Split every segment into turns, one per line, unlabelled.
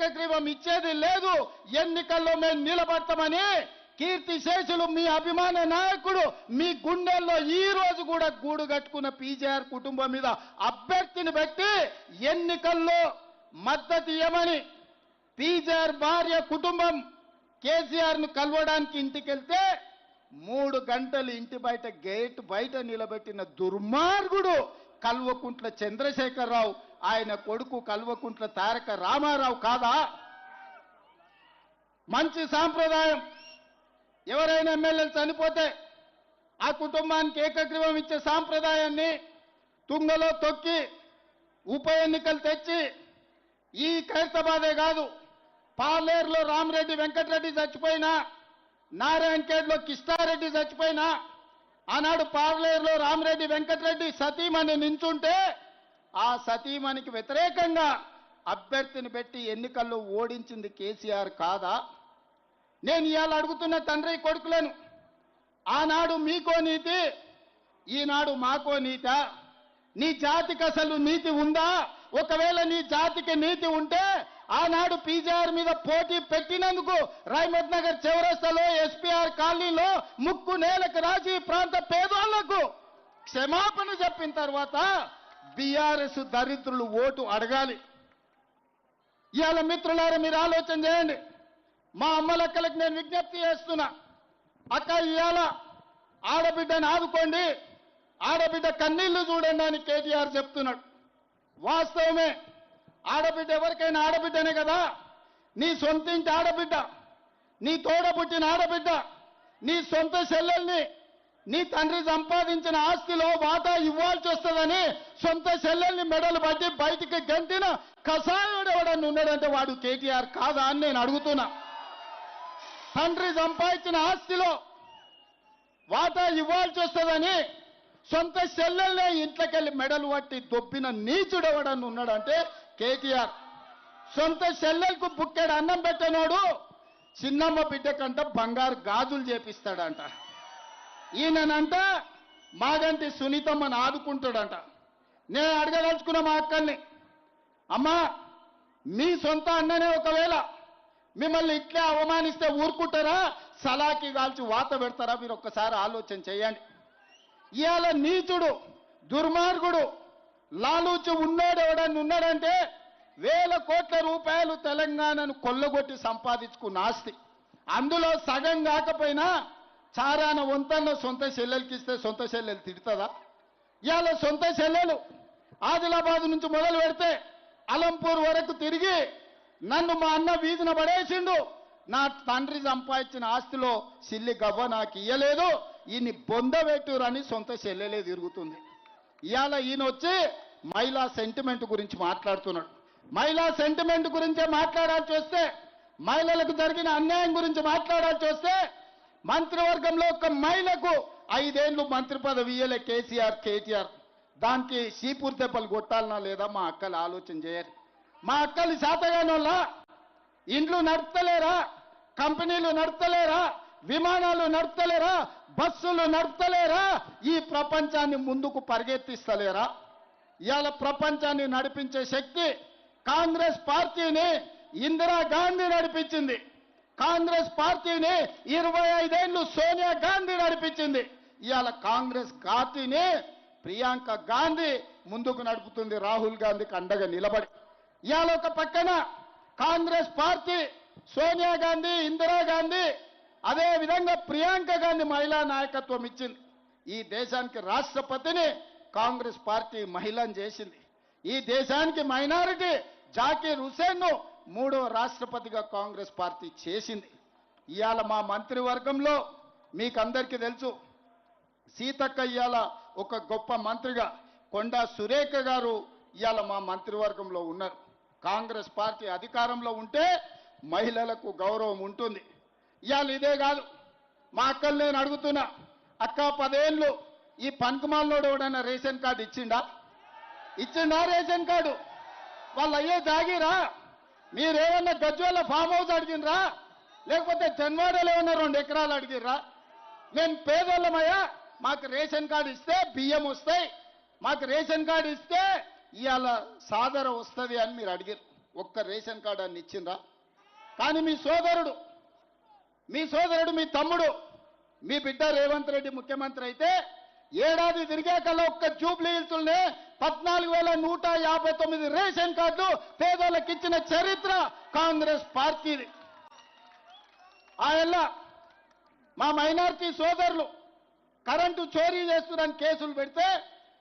ఏకగ్రీవం ఇచ్చేది లేదు. ఎన్నికల్లో మేము నిలబడతామని కీర్తి శేషులు మీ అభిమాన నాయకుడు మీ గుండెల్లో ఈ రోజు కూడా గూడు కట్టుకున్న పీజేఆర్ కుటుంబం మీద అభ్యర్థిని పెట్టి ఎన్నికల్లో మద్దతు ఇవ్వమని పీజేఆర్ భార్య కుటుంబం కేసీఆర్ను కలవడానికి ఇంటికి వెళ్తే మూడు గంటలు ఇంటి బయట గేట్ బయట నిలబెట్టిన దుర్మార్గుడు కల్వకుంట్ల చంద్రశేఖరరావు ఆయన కొడుకు కల్వకుంట్ల తారక రామారావు కాదా? మంచి సాంప్రదాయం. ఎవరైనా ఎమ్మెల్యేలు చనిపోతే ఆ కుటుంబానికి ఏకగ్రీవం ఇచ్చే సాంప్రదాయాన్ని తుంగలో తొక్కి ఉప ఎన్నికలు తెచ్చి ఈ ఖైరతాబాదే కాదు పాలేరులో రామరెడ్డి వెంకటరెడ్డి చచ్చిపోయినా నారాయణఖేడ్లో కిష్టారెడ్డి చచ్చిపోయినా ఆనాడు పార్లేరులో రామరెడ్డి వెంకటరెడ్డి సతీమణి నించుంటే ఆ సతీమణికి వ్యతిరేకంగా అభ్యర్థిని పెట్టి ఎన్నికల్లో ఓడించింది కేసీఆర్ కాదా? నేను ఇవాళ అడుగుతున్న తండ్రి కొడుకులను ఆనాడు మీకో నీతి ఈనాడు మాకో నీత. నీ జాతికి అసలు నీతి ఉందా? ఒకవేళ నీ జాతికి నీతి ఉంటే ఆనాడు పీజీఆర్ మీద పోటీ పెట్టినందుకు రాయమద్ నగర్ చౌరస్తాలో ఎస్పీఆర్ కాలనీలో ముక్కు నేలకు రాసి ప్రాంత పేదోళ్ళకు క్షమాపణ చెప్పిన తర్వాత బీఆర్ఎస్ దరిద్రులు ఓటు అడగాలి. ఇవాళ మిత్రులారా మీరు ఆలోచన చేయండి. మా అమ్మలక్కలకు నేను విజ్ఞప్తి చేస్తున్నా. అక్క ఇవాళ ఆడబిడ్డని ఆదుకోండి. ఆడబిడ్డ కన్నీళ్ళు చూడండి అని కేటీఆర్ చెప్తున్నాడు. వాస్తవమే ఆడబిడ్డ ఎవరికైనా ఆడబిడ్డనే కదా? నీ సొంత ఇంటి ఆడబిడ్డ నీ తోడ పుట్టిన ఆడబిడ్డ నీ సొంత చెల్లెల్ని నీ తండ్రి సంపాదించిన ఆస్తిలో వాటా ఇవ్వాల్సి వస్తుందని సొంత చెల్లెల్ని మెడలు పట్టి బయటికి గంటిన కషాయుడు ఎవడని ఉన్నాడంటే వాడు కేటీఆర్ కాదా అని నేను అడుగుతున్నా. తండ్రి సంపాదించిన ఆస్తిలో వాటా ఇవ్వాల్సి వస్తుందని సొంత చెల్లెల్నే ఇంట్లోకెళ్ళి మెడలు పట్టి దొబ్బిన నీచుడు ఉన్నాడంటే కేటీఆర్. సొంత చెల్లెలకు బుక్కెడు అన్నం పెట్టనోడు చిన్నమ్మ బిడ్డ కంట బంగారు గాజులు చేపిస్తాడంట. ఈయనంట మాగంటి సునీతమ్మని ఆదుకుంటాడంట. నేను అడగదలుచుకున్న మా అక్కల్ని అమ్మా మీ సొంత అన్ననే ఒకవేళ మిమ్మల్ని ఇట్లే అవమానిస్తే ఊరుకుంటారా? సలాకి కాల్చి వాత పెడతారా? మీరు ఒక్కసారి ఆలోచన చేయండి. ఇవాళ నీచుడు దుర్మార్గుడు లాలూచి ఉన్నాడు ఎవడని ఉన్నాడంటే వేల కోట్ల రూపాయలు తెలంగాణను కొల్లగొట్టి సంపాదించుకున్న ఆస్తి. అందులో సగం కాకపోయినా చారాన వంతన్న సొంత చెల్లెలకి ఇస్తే సొంత చెల్లెలు తిడుతుందా? ఇవాళ సొంత చెల్లెలు ఆదిలాబాద్ నుంచి మొదలు పెడితే అలంపూర్ వరకు తిరిగి నన్ను మా అన్న వీధిన పడేసిండు. నా తండ్రి సంపాదించిన ఆస్తిలో సిల్లి గవ్వ నాకు ఇయ్యలేదు. ఈయన్ని బొందబెట్టురని సొంత చెల్లెలే తిరుగుతుంది. ఇవాళ ఈయన వచ్చి మహిళా సెంటిమెంట్ గురించి మాట్లాడుతున్నాడు. మహిళా సెంటిమెంట్ గురించే మాట్లాడాల్సి వస్తే మహిళలకు జరిగిన అన్యాయం గురించి మాట్లాడాల్సి వస్తే మంత్రివర్గంలో ఒక మహిళకు ఐదేళ్ళు మంత్రి పదవి ఇయ్యలే కేసీఆర్ కేటీఆర్. దానికి సీపూర్ దెబ్బలు కొట్టాలనా లేదా మా అక్కలు ఆలోచన చేయరు. మా అక్కలు శాతగానోళ్ళ ఇండ్లు నడపలేరా కంపెనీలు నడపలేరా విమానాలు నడపలేరా బస్సులు నడపలేరా ఈ ప్రపంచాన్ని ముందుకు పరిగెత్తిస్తలేరా? ఇవాళ ప్రపంచాన్ని నడిపించే శక్తి కాంగ్రెస్ పార్టీని ఇందిరా గాంధీ నడిపించింది. కాంగ్రెస్ పార్టీని ఇరవై ఐదేళ్ళు సోనియా గాంధీ నడిపించింది. ఇవాళ కాంగ్రెస్ పార్టీని ప్రియాంక గాంధీ ముందుకు నడుపుతుంది రాహుల్ గాంధీకి అండగా నిలబడి. ఇవాళ ఒక పక్కన కాంగ్రెస్ పార్టీ సోనియా గాంధీ ఇందిరా గాంధీ అదే విధంగా ప్రియాంక గాంధీ మహిళా నాయకత్వం ఇచ్చింది. ఈ దేశానికి రాష్ట్రపతిని కాంగ్రెస్ పార్టీ మహిళను చేసింది. ఈ దేశానికి మైనారిటీ జాకీర్ హుసేన్ను మూడో రాష్ట్రపతిగా కాంగ్రెస్ పార్టీ చేసింది. ఇవాళ మా మంత్రివర్గంలో మీకందరికీ తెలుసు సీతక్క ఇవాళ ఒక గొప్ప మంత్రిగా కొండా సురేఖ గారు ఇవాళ మా మంత్రివర్గంలో ఉన్నారు. కాంగ్రెస్ పార్టీ అధికారంలో ఉంటే మహిళలకు గౌరవం ఉంటుంది. ఇవాళ ఇదే కాదు మా అక్కలు నేను అడుగుతున్నా అక్క పదేళ్ళు ఈ పనికిమాలోడు ఎవడైనా రేషన్ కార్డు ఇచ్చిండా? ఇచ్చిండా రేషన్ కార్డు? వాళ్ళు అయ్యే జాగిరా. మీరేమన్నా గజ్వేల ఫామ్ హౌస్ అడిగినరా? లేకపోతే జన్వాడలో ఏమన్నా రెండు ఎకరాలు అడిగిర్రా మేము పేదోళ్ళమయ్యా మాకు రేషన్ కార్డు ఇస్తే బియ్యం వస్తాయి. మాకు రేషన్ కార్డు ఇస్తే ఇవాళ సాదర వస్తుంది అని మీరు అడిగారు ఒక్క రేషన్ కార్డు అని ఇచ్చిండ్రా? కానీ మీ సోదరుడు మీ సోదరుడు మీ తమ్ముడు మీ బిడ్డ రేవంత్ రెడ్డి ముఖ్యమంత్రి అయితే ఏడాది తిరిగాకల్లా ఒక్క జూబ్లీ హిల్స్లోనే పద్నాలుగు వేల నూట యాభై తొమ్మిది రేషన్ కార్డు పేదోళ్ళకి ఇచ్చిన చరిత్ర కాంగ్రెస్ పార్టీది. ఆయన మా మైనార్టీ సోదరులు కరెంటు చోరీ చేస్తున్నారని కేసులు పెడితే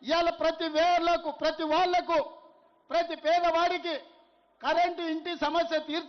ఇవాళ ప్రతి వేర్లకు ప్రతి వాళ్ళకు ప్రతి పేదవాడికి కరెంటు ఇంటి సమస్య తీర్చు